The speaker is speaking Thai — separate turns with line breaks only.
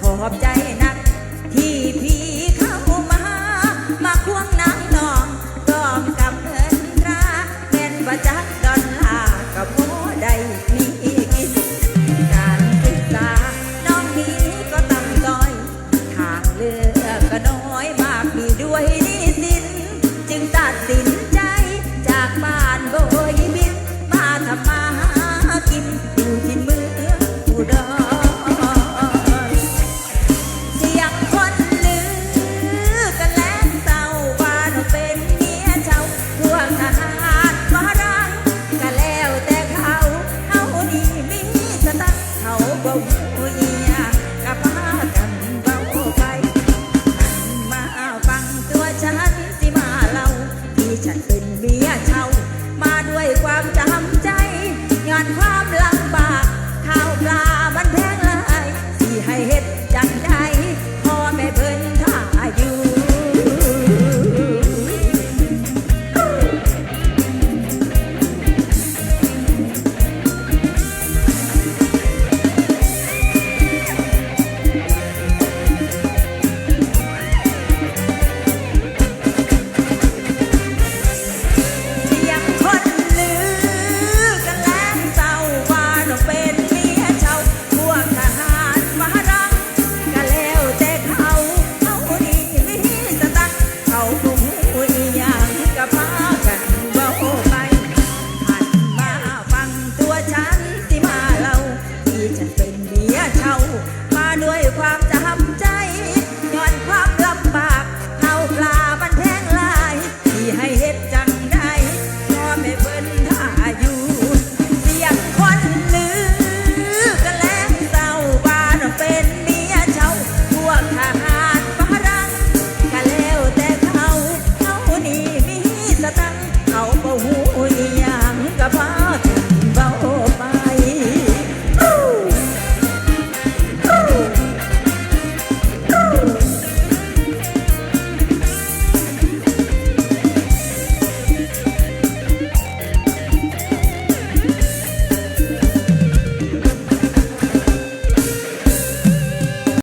ขอบใจนัก ที่พี่เข้ามา มาควงนางนองต้อมกับเงินตราแม่นประจักษ์ดอนลากับโมใด้มีกินการศึกษา น้องนี้ก็ต่ำต้อย ทางเลือกก็น้อยมากมีด้วยนี้สิน จึงตัดสินใจจากบ้านโบ ให้เฮ็ด